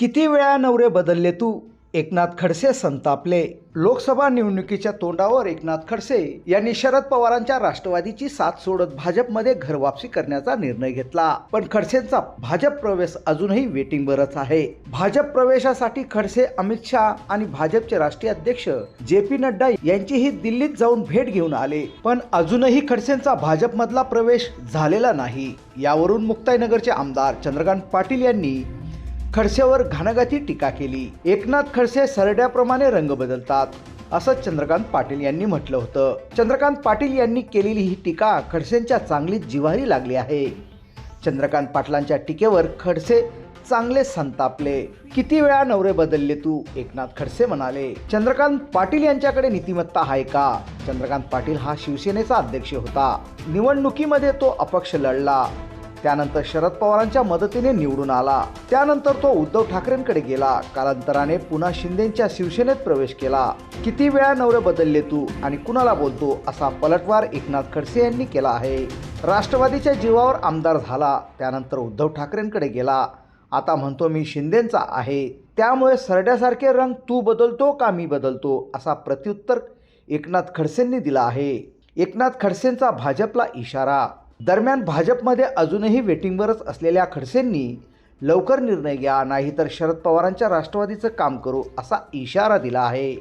किती वेळा नवरे बदलले तू? एकनाथ खडसे संतापले. लोकसभा निवडणुकीच्या तोंडावर एकनाथ खडसे यांनी शरद पवारांच्या राष्ट्रवादीची साथ सोडत भाजपमध्ये घरवापसी करण्याचा निर्णय घेतला. पण खडसेंचा भाजप प्रवेश अजूनही वेटिंगवरच आहे. भाजप प्रवेशासाठी खडसे अमित शहा आणि भाजपचे राष्ट्रीय अध्यक्ष जे पी नड्डा यांचीही दिल्लीत जाऊन भेट घेऊन आले. पण अजूनही खडसेंचा भाजपमधला प्रवेश झालेला नाही. यावरून मुक्ताईनगरचे आमदार चंद्रकांत पाटील यांनी खडसेवर घाणगाती टीका केली. एकनाथ खडसे सरड्याप्रमाणे रंग बदलतात असं चंद्रकांत पाटील यांनी म्हटलं होतं. चंद्रकांत पाटील यांनी केलेली ही टीका खडसेंच्या चांगलीच जिव्हारी लागली आहे. चंद्रकांत पाटलांच्या टीकेवर खडसे चांगले संतापले. किती वेळा नवरे बदलले तू? एकनाथ खडसे म्हणाले. चंद्रकांत पाटील यांच्याकडे नीतिमत्ता आहे का? चंद्रकांत पाटील हा शिवसेनेचा अध्यक्ष होता. निवडणुकीमध्ये तो अपक्ष लढला. त्यानंतर शरद पवारांच्या मदतीने निवडून आला. त्यानंतर तो उद्धव ठाकरेंकडे गेला. कालांतराने पुन्हा शिंदेच्या शिवसेनेत प्रवेश केला. किती वेळा नवरे बदलले तू आणि कुणाला बोलतो असा पलटवार एकनाथ खडसे यांनी केला आहे. राष्ट्रवादीच्या जीवावर आमदार झाला. त्यानंतर उद्धव ठाकरेंकडे गेला. आता म्हणतो मी शिंदेचा आहे. त्यामुळे सरड्यासारखे रंग तू बदलतो का मी बदलतो असा प्रत्युत्तर एकनाथ खडसेंनी दिला आहे. एकनाथ खडसेंचा भाजपला इशारा दरम्यान भाजपमध्ये अजूनही वेटिंगवरच असलेल्या खडसेंनी लवकर निर्णय घ्या नाहीतर शरद पवारांच्या राष्ट्रवादीचं काम करू असा इशारा दिला आहे.